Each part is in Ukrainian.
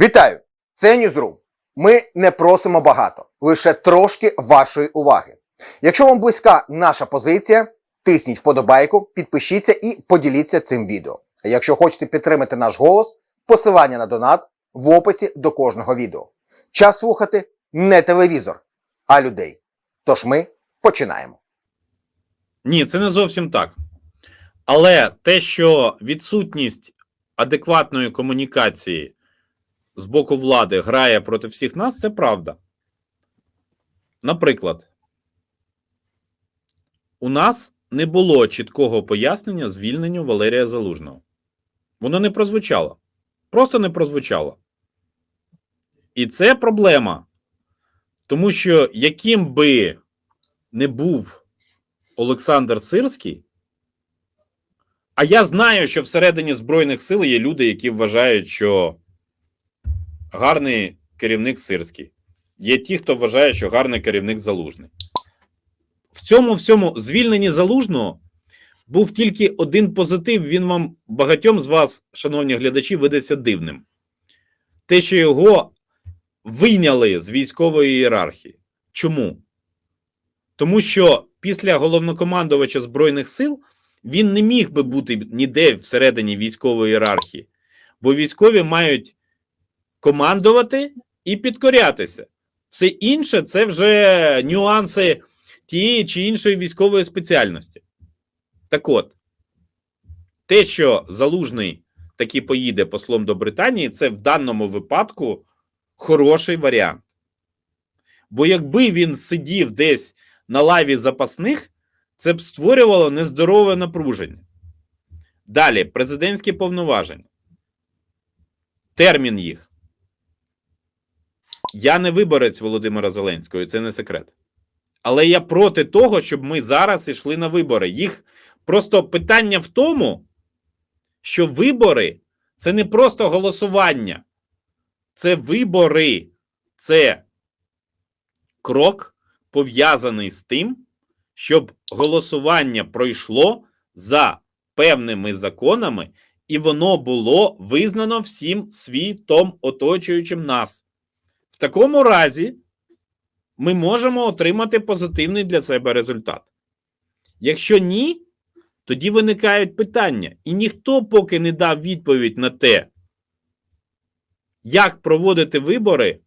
Вітаю! Це Ньюзрум. Ми не просимо багато, лише трошки вашої уваги. Якщо вам близька наша позиція, тисніть вподобайку, підпишіться і поділіться цим відео. А якщо хочете підтримати наш голос, посилання на донат в описі до кожного відео. Час слухати не телевізор, а людей. Тож ми починаємо. Ні, це не зовсім так. Але те, що відсутність адекватної комунікації з боку влади грає проти всіх нас, це правда. Наприклад, у нас не було чіткого пояснення звільненню Валерія Залужного. Воно не прозвучало. Просто не прозвучало. І це проблема. Тому що яким би не був Олександр Сирський, а я знаю, що всередині Збройних сил є люди, які вважають, що гарний керівник Сирський. Є ті, хто вважає, що гарний керівник Залужний. В цьому всьому звільненні Залужного був тільки один позитив. Він вам багатьом з вас, шановні глядачі, видається дивним. Те, що його вийняли з військової ієрархії. Чому? Тому що після головнокомандувача Збройних сил він не міг би бути ніде всередині військової ієрархії, бо військові мають командувати і підкорятися. Все інше це вже нюанси тієї чи іншої військової спеціальності. Так от, те, що Залужний таки поїде послом до Британії, це в даному випадку хороший варіант. Бо якби він сидів десь на лаві запасних, це б створювало нездорове напруження. Далі, президентські повноваження. Термін їх. Я не виборець Володимира Зеленського, це не секрет. Але я проти того, щоб ми зараз йшли на вибори. Їх просто питання в тому, що вибори це не просто голосування, це вибори, це крок пов'язаний з тим, щоб голосування пройшло за певними законами, і воно було визнано всім світом, оточуючим нас. В такому разі ми можемо отримати позитивний для себе результат. Якщо ні, тоді виникають питання, і ніхто поки не дав відповідь на те, як проводити вибори,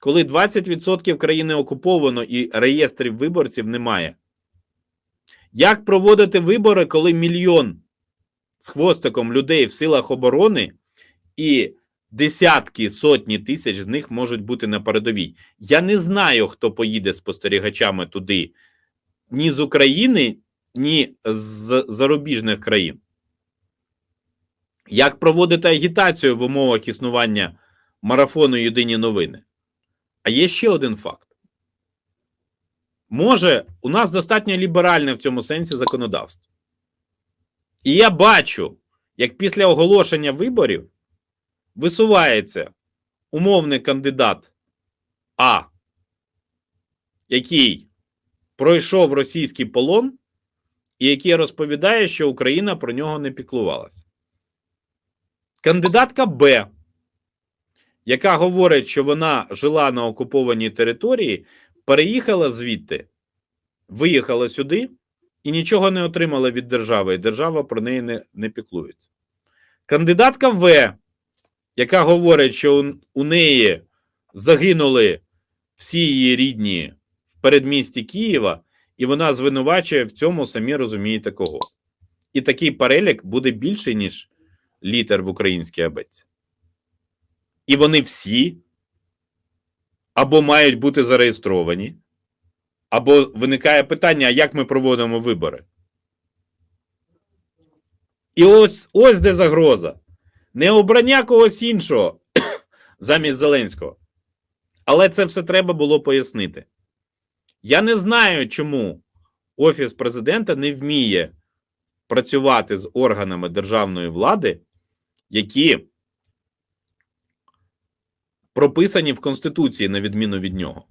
коли 20% країни окуповано і реєстрів виборців немає. Як проводити вибори, коли мільйон з хвостиком людей в силах оборони і десятки сотні тисяч з них можуть бути на передовій? Я не знаю, хто поїде спостерігачами туди ні з України, ні з зарубіжних країн. Як проводити агітацію в умовах існування марафону Єдині новини? А є ще один факт. Може, у нас достатньо ліберальне в цьому сенсі законодавство. І я бачу, як після оголошення виборів висувається умовний кандидат А, який пройшов російський полон, і який розповідає, що Україна про нього не піклувалася. Кандидатка Б, яка говорить, що вона жила на окупованій території, переїхала звідти, виїхала сюди і нічого не отримала від держави, і держава про неї не, не піклується. Кандидатка В, яка говорить, що у, неї загинули всі її рідні в передмісті Києва, і вона звинувачує в цьому, самі розумієте кого. І такий перелік буде більший, ніж літер в українській абетці. І вони всі або мають бути зареєстровані, або виникає питання, як ми проводимо вибори. І ось ось де загроза. Не обрання когось іншого замість Зеленського. Але це все треба було пояснити. Я не знаю, чому Офіс президента не вміє працювати з органами державної влади, які прописані в Конституції, на відміну від нього.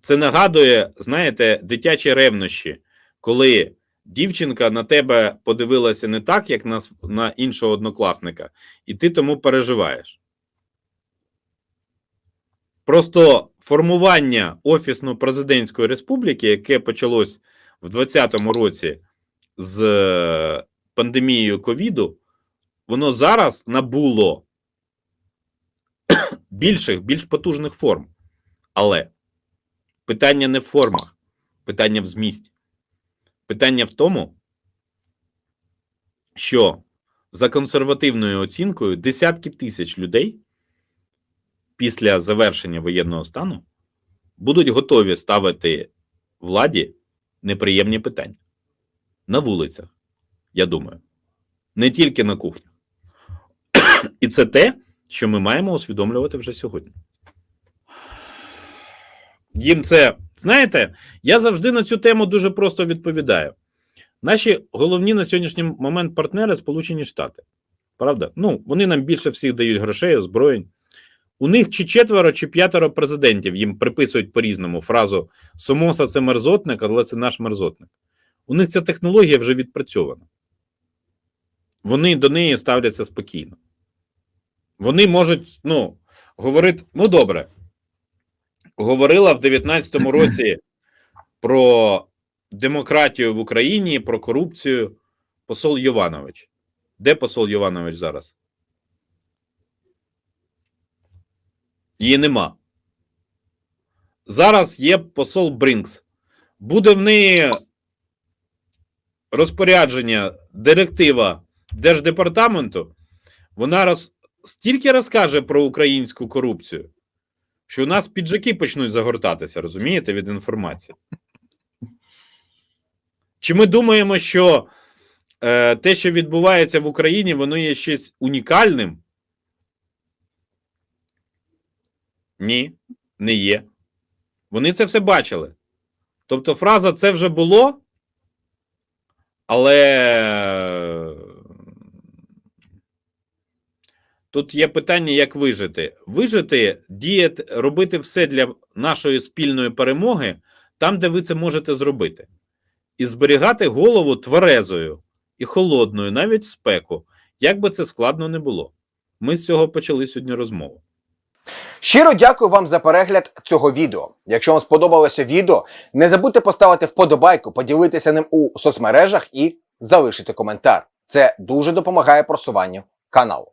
Це нагадує, знаєте, дитячі ревнощі, коли дівчинка на тебе подивилася не так, як на, на іншого однокласника, і ти тому переживаєш. Просто формування офісно-президентської республіки, яке почалось в 2020 році з е, пандемією ковіду, воно зараз набуло більших, більш потужних форм. Але питання не в формах, питання в змісті. Питання в тому, що за консервативною оцінкою десятки тисяч людей після завершення воєнного стану будуть готові ставити владі неприємні питання на вулицях, я думаю, не тільки на кухнях. І це те, що ми маємо усвідомлювати вже сьогодні. Їм це, знаєте, я завжди на цю тему дуже просто відповідаю. Наші головні на сьогоднішній момент партнери Сполучені Штати. Правда? Ну, вони нам більше всіх дають грошей, озброєнь. У них чи четверо, чи п'ятеро президентів їм приписують по-різному фразу Сомоса це мерзотник, але це наш мерзотник. У них ця технологія вже відпрацьована. Вони до неї ставляться спокійно. Вони можуть, ну, говорити, ну добре, говорила в 19-му році про демократію в Україні, про корупцію посол Йованович. Де посол Йованович зараз? Її нема. Зараз є посол Брінкс. Буде в неї розпорядження, директива Держдепартаменту. Вона роз... стільки розкаже про українську корупцію, що у нас піджаки почнуть загортатися, розумієте, від інформації. Чи ми думаємо, що е, те, що відбувається в Україні, воно є щось унікальним? Ні, не є. Вони це все бачили. Тобто фраза це вже було, але тут є питання, як вижити. Вижити, діяти, робити все для нашої спільної перемоги там, де ви це можете зробити. І зберігати голову тверезою і холодною, навіть спеку, як би це складно не було. Ми з цього почали сьогодні розмову. Щиро дякую вам за перегляд цього відео. Якщо вам сподобалося відео, не забудьте поставити вподобайку, поділитися ним у соцмережах і залишити коментар. Це дуже допомагає просуванню каналу.